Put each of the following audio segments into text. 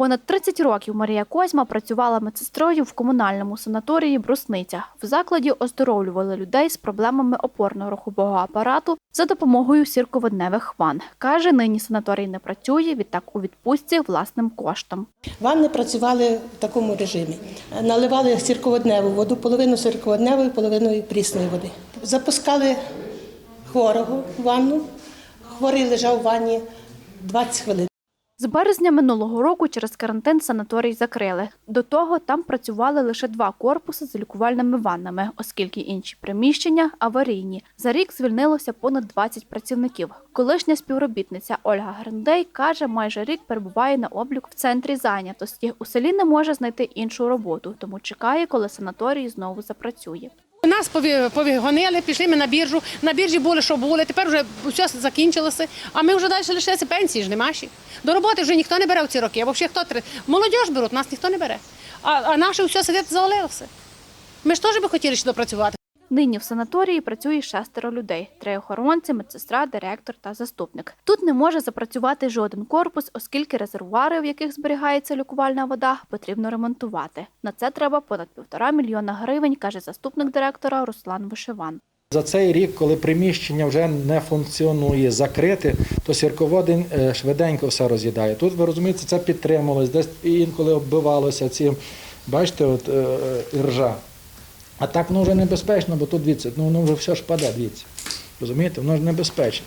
Понад 30 років Марія Козьма працювала медсестрою в комунальному санаторії Брусниця. В закладі оздоровлювали людей з проблемами опорно-рухового апарату за допомогою сірководневих ван. Каже, нині санаторій не працює, відтак у відпустці власним коштом. Ванни працювали в такому режимі. Наливали сірководневу воду, половину сірководневої, половину прісної води. Запускали хворого в ванну. Хворий лежав у ванні 20 хвилин. З березня минулого року через карантин санаторій закрили. До того там працювали лише два корпуси з лікувальними ваннами, оскільки інші приміщення аварійні. За рік звільнилося понад 20 працівників. Колишня співробітниця Ольга Грендей каже, майже рік перебуває на облік в центрі зайнятості. У селі не може знайти іншу роботу, тому чекає, коли санаторій знову запрацює. Нас пові- повігонили, пішли ми на біржу. На біржі були, що були. Тепер вже все закінчилося. А ми вже далі лишилися пенсії ж нема ще. До роботи вже ніхто не бере в ці роки. Або взагалі хто. Молодіж беруть, нас ніхто не бере. А, а наше все сидить завалилося. Ми ж теж би хотіли ще допрацювати. Нині в санаторії працює шестеро людей: три охоронці, медсестра, директор та заступник. Тут не може запрацювати жоден корпус, оскільки резервуари, в яких зберігається лікувальна вода, потрібно ремонтувати. На це треба понад півтора мільйона гривень, каже заступник директора Руслан Вишиван. За цей рік, коли приміщення вже не функціонує, закрите, то сірководень швиденько все роз'їдає. Тут ви розумієте, це підтримувалось, десь інколи оббивалося ці, бачите, от е, е, іржа. А так воно вже небезпечно, бо тут дивіться, ну воно вже все ж паде, дивіться. Розумієте, воно ж небезпечно.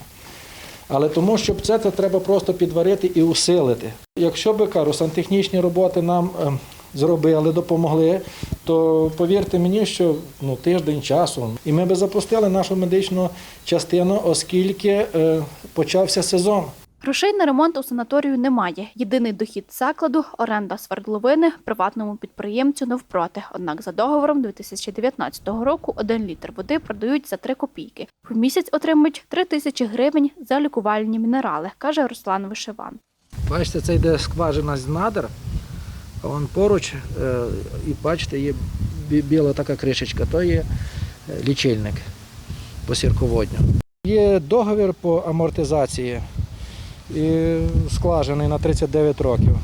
Але тому, щоб це, це треба просто підварити і усилити. Якщо би кажу, сантехнічні роботи нам е, зробили, допомогли, то повірте мені, що ну, тиждень часу, і ми би запустили нашу медичну частину, оскільки е, почався сезон. Грошей на ремонт у санаторію немає. Єдиний дохід закладу оренда свердловини приватному підприємцю навпроти. Однак за договором 2019 року один літр води продають за 3 копійки. В місяць отримують 3 тисячі гривень за лікувальні мінерали, каже Руслан Вишиван. Бачите, це йде скважина з надр, а вон поруч, е, і бачите, є біла така кришечка, то є е, лічильник по сірководню. Є договір по амортизації і скважений на 39 років.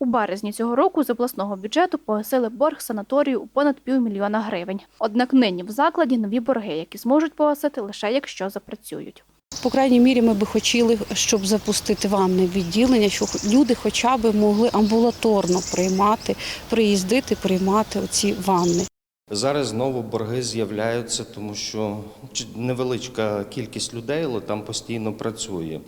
У березні цього року з обласного бюджету погасили борг санаторію у понад півмільйона гривень. Однак нині в закладі нові борги, які зможуть погасити лише якщо запрацюють. По крайній мірі, ми би хотіли, щоб запустити ванне відділення, щоб люди хоча б могли амбулаторно приймати, приїздити, приймати оці ванни. Зараз знову борги з'являються, тому що чи- невеличка кількість людей, але там постійно працює.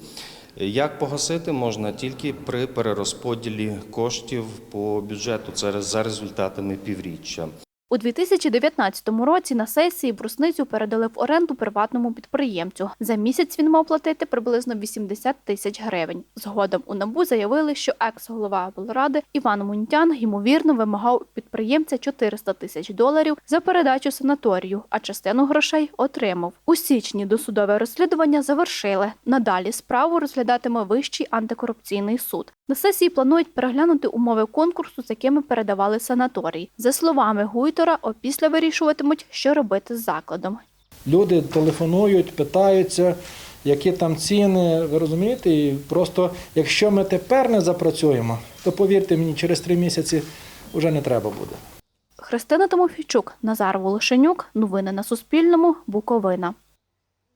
Як погасити можна тільки при перерозподілі коштів по бюджету це за результатами півріччя. У 2019 році на сесії брусницю передали в оренду приватному підприємцю. За місяць він мав платити приблизно 80 тисяч гривень. Згодом у НАБУ заявили, що екс-голова облради Іван Мунтян ймовірно вимагав підприємця 400 тисяч доларів за передачу санаторію, а частину грошей отримав. У січні досудове розслідування завершили. Надалі справу розглядатиме Вищий антикорупційний суд. На сесії планують переглянути умови конкурсу, з якими передавали санаторій. За словами Гуйтора, опісля вирішуватимуть, що робити з закладом. Люди телефонують, питаються, які там ціни, ви розумієте? І просто якщо ми тепер не запрацюємо, то повірте мені, через три місяці вже не треба буде. Христина Тимофійчук, Назар Волошенюк. Новини на Суспільному. Буковина.